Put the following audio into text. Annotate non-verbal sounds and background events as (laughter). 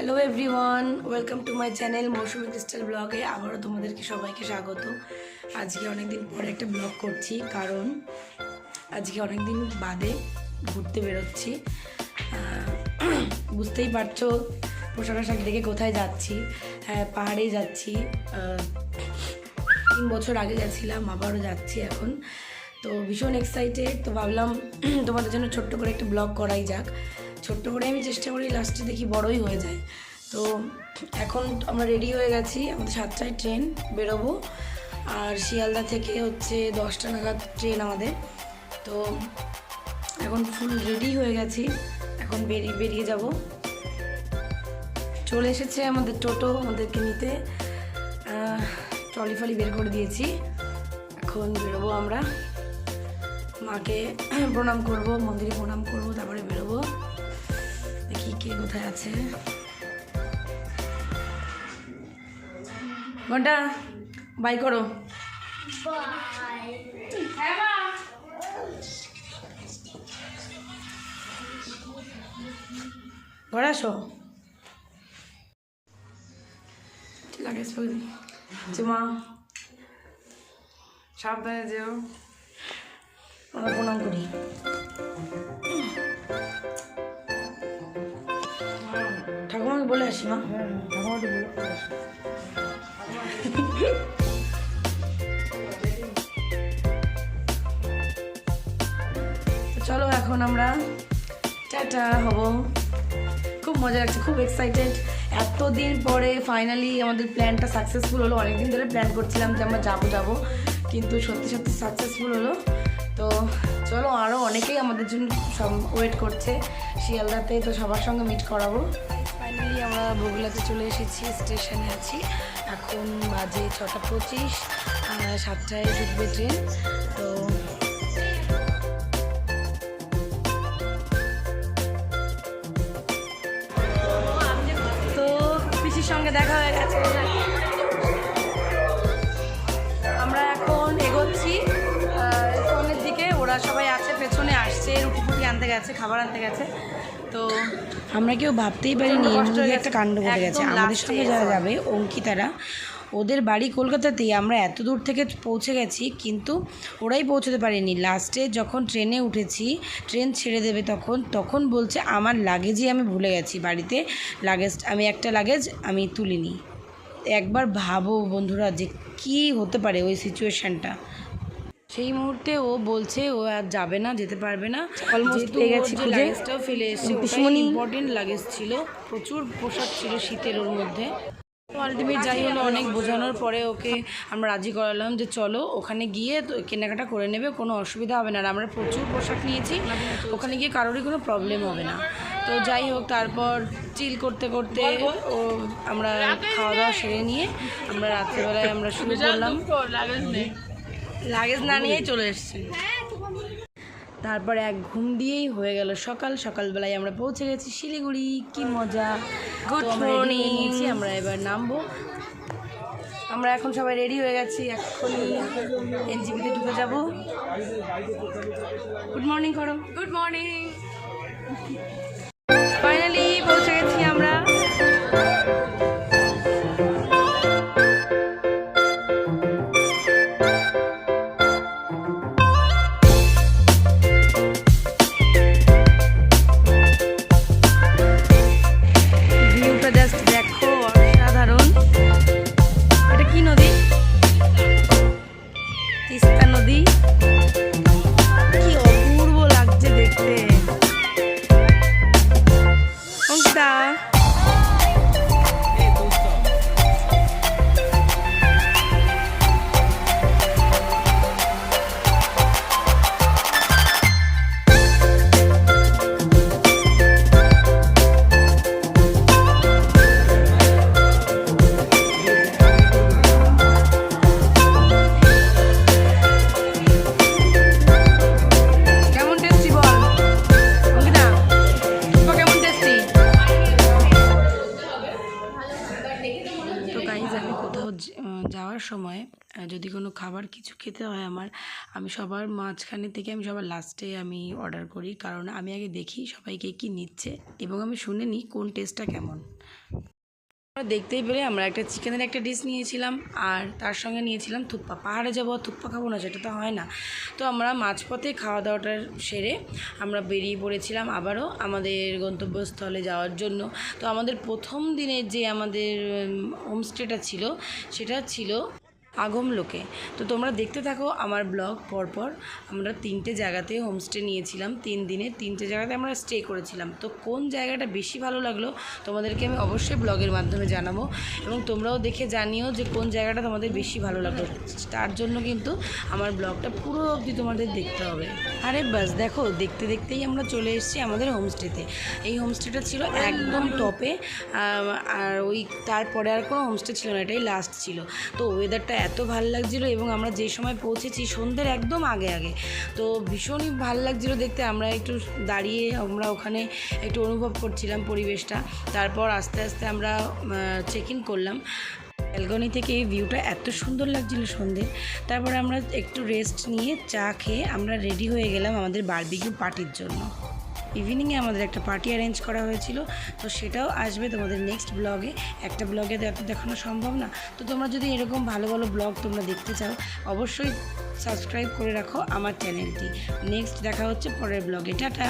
Hello everyone welcome to my channel Moushumi crystal ব্লগে আবারও তোমাদেরকে সবাইকে স্বাগত। আজকে অনেকদিন পরে একটা ব্লগ করছি, কারণ আজকে অনেকদিন বাদে ঘুরতে বেরোচ্ছি। বুঝতেই পারছ, পোশাক আশাক দেখে কোথায় যাচ্ছি। হ্যাঁ পাহাড়ে যাচ্ছি। তিন বছর আগে গেছিলাম, আবারও যাচ্ছি এখন। তো ভীষণ এক্সাইটেড তো ভাবলাম (clears throat) তোমাদের জন্য ছোট্ট করে একটা ব্লগ করাই যাক। ছোট্ট করে আমি চেষ্টা করি লাস্টে দেখি বড়ই হয়ে যায়। তো এখন আমরা রেডি হয়ে গেছি, আমাদের সাতটায় ট্রেন বেরোবো। আর শিয়ালদা থেকে হচ্ছে দশটা নাগাদ ট্রেন আমাদের। তো এখন ফুল রেডি হয়ে গেছি, এখন বেরিয়ে বেরিয়ে যাব। চলে এসেছে আমাদের টোটো, আমাদেরকে নিতে। ট্রলি ফলি বের করে দিয়েছি। এখন বেরোবো আমরা। মাকে প্রণাম করব, মন্দিরে প্রণাম করব, তারপরে বেরোবো। কে কোথায় আছে? ঘণ্টা, বাই করো। ঘরে আসো। লাগে চুমা সাবধানে যেও। আমরা প্রণাম করি। (laughs) চলো এখন আমরা টাটা হব। খুব মজা লাগছে, খুব এক্সাইটেড এতদিন পরে ফাইনালি আমাদের প্ল্যানটা সাকসেসফুল হলো। অনেকদিন ধরে প্ল্যান করছিলাম যে আমরা যাব যাব। কিন্তু সত্যি সত্যি সাকসেসফুল হলো। তো চলো আরও অনেকেই আমাদের জন্য সব ওয়েট করছে। শিয়ালদাতে তো সবার সঙ্গে মিট করাবো। ফাইনালি আমরা বগুলাতে চলে এসেছি স্টেশনে আছি। এখন বাজে ছটা পঁচিশ সাতটায় ঢুকবে ট্রেন তো তো পিসির সঙ্গে দেখা হয়ে গেছে। গেছে খাবার আনতে গেছে। তো আমরা কেউ ভাবতেই পারিনি একটা কাণ্ড ঘটে গেছে। আমাদের সঙ্গে যারা যাবে অঙ্কিতারা ওদের বাড়ি কলকাতাতেই আমরা এত দূর থেকে পৌঁছে গেছি কিন্তু ওরাই পৌঁছতে পারেনি। লাস্টে যখন ট্রেনে উঠেছি ট্রেন ছেড়ে দেবে তখন তখন বলছে আমার লাগেজই আমি ভুলে গেছি। বাড়িতে লাগেজ আমি একটা লাগেজ আমি তুলিনি। একবার ভাবো বন্ধুরা যে কি হতে পারে ওই সিচুয়েশনটা সেই মুহূর্তে ও বলছে ও আর যাবে না যেতে পারবে না। অলমোস্ট পেয়ে গেছি খুঁজে ফেলে এসেছে ওটাই ইম্পর্টেন্ট লাগেজ ছিল। প্রচুর পোশাক ছিল শীতের ওর মধ্যে। আলটিমেট যাই হলো অনেক বোঝানোর পরে ওকে আমরা রাজি করালাম যে চলো ওখানে গিয়ে কেনাকাটা করে নেবে কোনো অসুবিধা হবে না। আর আমরা প্রচুর পোশাক নিয়েছি ওখানে গিয়ে কারোরই কোনো প্রবলেম হবে না। তো যাই হোক তারপর চিল করতে করতে ও আমরা খাওয়া দাওয়া সেরে নিয়ে আমরা রাত্রেবেলায় আমরা শুরু করলাম লাগেজ না নিয়েই চলে এসেছি। তারপরে এক ঘুম দিয়েই হয়ে গেল সকাল সকালবেলায় আমরা পৌঁছে গেছি শিলিগুড়ি কি মজা। Good তো আমরা এবার নামবো। আমরা এখন সবাই রেডি হয়ে গেছি এক্ষুনি এনজিপিতে ঢুকে যাব। গুড মর্নিং করো গুড মর্নিং 的 সময় যদি কোনো খাবার কিছু খেতে হয় আমার, আমি সবার মাঝখানে থেকে আমি সবার লাস্টে আমি অর্ডার করি। কারণ আমি আগে দেখি সবাইকে কী নিচ্ছে এবং আমি শুনে নিই কোন টেস্টটা কেমন। দেখতেই পেলে আমরা একটা চিকেনের একটা ডিশ নিয়েছিলাম, আর তার সঙ্গে নিয়েছিলাম থুপ্পা পাহাড়ে যাব থুপ্পা খাব না, সেটা তো হয় না। তো আমরা মাঝপথে খাওয়া দাওয়াটা সেরে আমরা বেরিয়ে পড়েছিলাম আবারও আমাদের গন্তব্যস্থলে যাওয়ার জন্য। তো আমাদের প্রথম দিনের যে আমাদের হোমস্টেটা ছিল, সেটা ছিল আগম লোকে। তো তোমরা দেখতে থাকো আমার ব্লগ পরপর। আমরা তিনটে জায়গাতে হোমস্টে নিয়েছিলাম, তিন দিনে। তিনটে জায়গাতে আমরা স্টে করেছিলাম। তো কোন জায়গাটা বেশি ভালো লাগল তোমাদেরকে আমি অবশ্যই ব্লগের মাধ্যমে জানাব। এবং তোমরাও দেখে জানিও যে কোন জায়গাটা তোমাদের বেশি ভালো লাগল। তার জন্য কিন্তু আমার ব্লগটা পুরো অবধি তোমাদের দেখতে হবে। আরে বাস, দেখো, দেখতে দেখতেই আমরা চলে এসেছি আমাদের হোমস্টেতে এই হোমস্টেটা ছিল একদম টপে আর ওই তারপরে আর কোনো হোমস্টে ছিল না, এটাই লাস্ট ছিল। তো ওয়েদারটা এত ভালো লাগছিল এবং আমরা যে সময় পৌঁছেছি সন্ধ্যের একদম আগে আগে। তো ভীষণই ভালো লাগছিল দেখতে। আমরা একটু দাঁড়িয়ে আমরা ওখানে একটু অনুভব করছিলাম পরিবেশটা। তারপর আস্তে আস্তে আমরা চেক ইন করলাম। ব্যালকনি থেকে এই ভিউটা এত সুন্দর লাগছিল সন্ধে তারপরে আমরা একটু রেস্ট নিয়ে চা খেয়ে আমরা রেডি হয়ে গেলাম আমাদের বারবিকিউ পার্টির জন্য। ইভিনিংয়ে আমাদের একটা পার্টি অ্যারেঞ্জ করা হয়েছিল। তো সেটাও আসবে তোমাদের নেক্সট ব্লগে একটা ব্লগে এত দেখানো সম্ভব না। তো তোমরা যদি এরকম ভালো ভালো ব্লগ তোমরা দেখতে চাও, অবশ্যই সাবস্ক্রাইব করে রাখো আমার চ্যানেলটি নেক্সট দেখা হচ্ছে পরের ব্লগে টাটা!